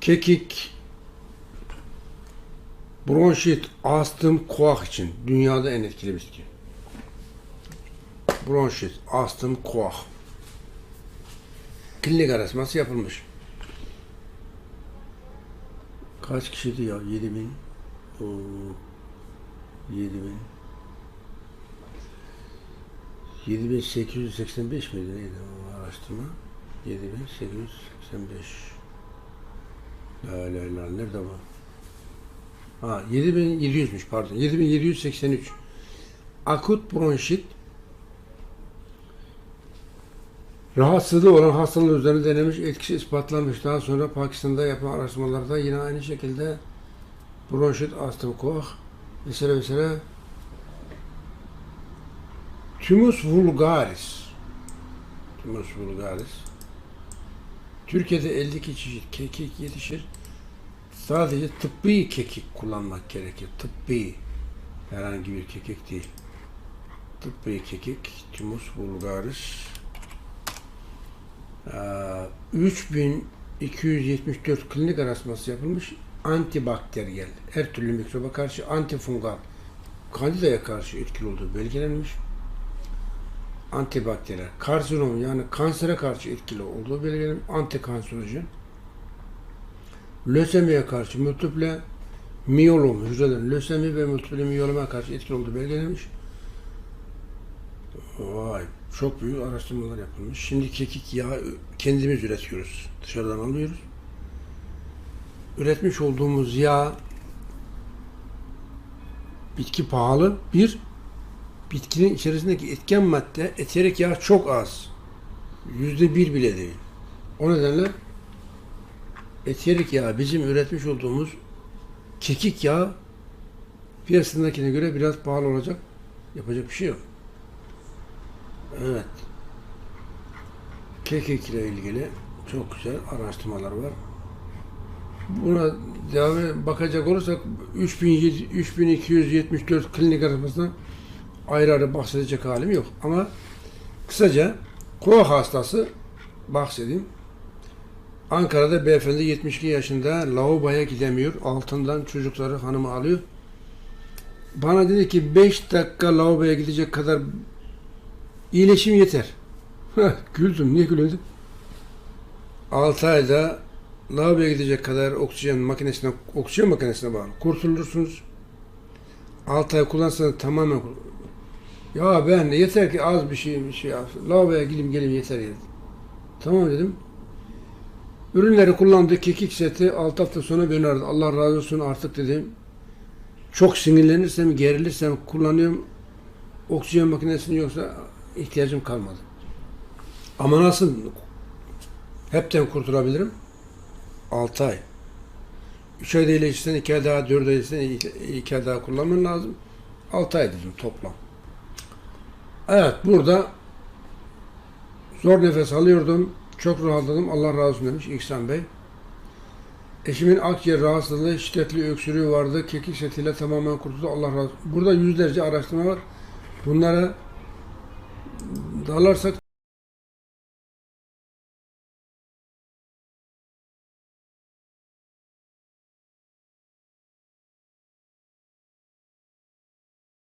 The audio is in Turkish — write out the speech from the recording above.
Kekik, bronşit, astım, koah için dünyada en etkili bitki. Bronşit, astım, koah. Klinik araştırması yapılmış. Kaç kişiydi ya? 7000 Oo, 7000 7885 miydi neydi o araştırma? 7885 La la la nerede bu? Ha 7700'müş pardon. 7783. Akut bronşit rahatsızlığı olan hastaların üzerinde denemiş, etkisi ispatlanmış. Daha sonra Pakistan'da yapılan araştırmalarda yine aynı şekilde bronşit, astım, koah vesaire vesaire Thymus vulgaris Thymus vulgaris Türkiye'de 52 çeşit kekik yetişir. Sadece tıbbi kekik kullanmak gerekir. Tıbbi. Herhangi bir kekik değil. Tıbbi kekik. Thymus vulgaris. Ee, 3274 klinik araştırması yapılmış. Antibakteriyel. Her türlü mikroba karşı antifungal. Kandidaya karşı etkili olduğu belgelenmiş antibakteriyel, karsinom yani kansere karşı etkili olduğu belirlenmiş antikanserojen, lösemiye karşı multiple miyolom hücrelerin lösemi ve multiple miyoloma karşı etkili olduğu belirlenmiş. Vay, çok büyük araştırmalar yapılmış. Şimdi kekik yağı kendimiz üretiyoruz. Dışarıdan alıyoruz. Üretmiş olduğumuz yağ bitki pahalı. Bir, bitkinin içerisindeki etken madde eterik yağ çok az. Yüzde bir bile değil. O nedenle eterik yağ bizim üretmiş olduğumuz kekik yağı piyasasındakine göre biraz pahalı olacak. Yapacak bir şey yok. Evet. Kekik ile ilgili çok güzel araştırmalar var. Buna devam bakacak olursak 3700 3274 klinik arasında ayrı ayrı bahsedecek halim yok. Ama kısaca koa hastası bahsedeyim. Ankara'da beyefendi 72 yaşında lavaboya gidemiyor. Altından çocukları hanımı alıyor. Bana dedi ki 5 dakika lavaboya gidecek kadar iyileşim yeter. Güldüm. Niye gülüyordun? 6 ayda lavaboya gidecek kadar oksijen makinesine, oksijen makinesine bağlı. Kurtulursunuz. 6 ay kullansanız tamamen ya ben yeter ki az bir şey bir şey yapsın. Lavaboya gideyim geleyim yeter dedi. Tamam dedim. Ürünleri kullandı. Kekik seti 6 hafta sonra beni. Allah razı olsun artık dedim. Çok sinirlenirsem, gerilirsem kullanıyorum. Oksijen makinesinin yoksa ihtiyacım kalmadı. Ama nasıl hepten kurtulabilirim? 6 ay. 3 ayda iyileşirsen 2 ay daha, 4 ay iyileşirsen 2 ay daha kullanman lazım. 6 ay dedim toplam. Evet burada zor nefes alıyordum. Çok rahatladım. Allah razı olsun demiş İhsan Bey. Eşimin akciğer rahatsızlığı, şiddetli öksürüğü vardı. Kekik setiyle tamamen kurtuldu. Allah razı olsun. Burada yüzlerce araştırma var. Bunlara dalarsak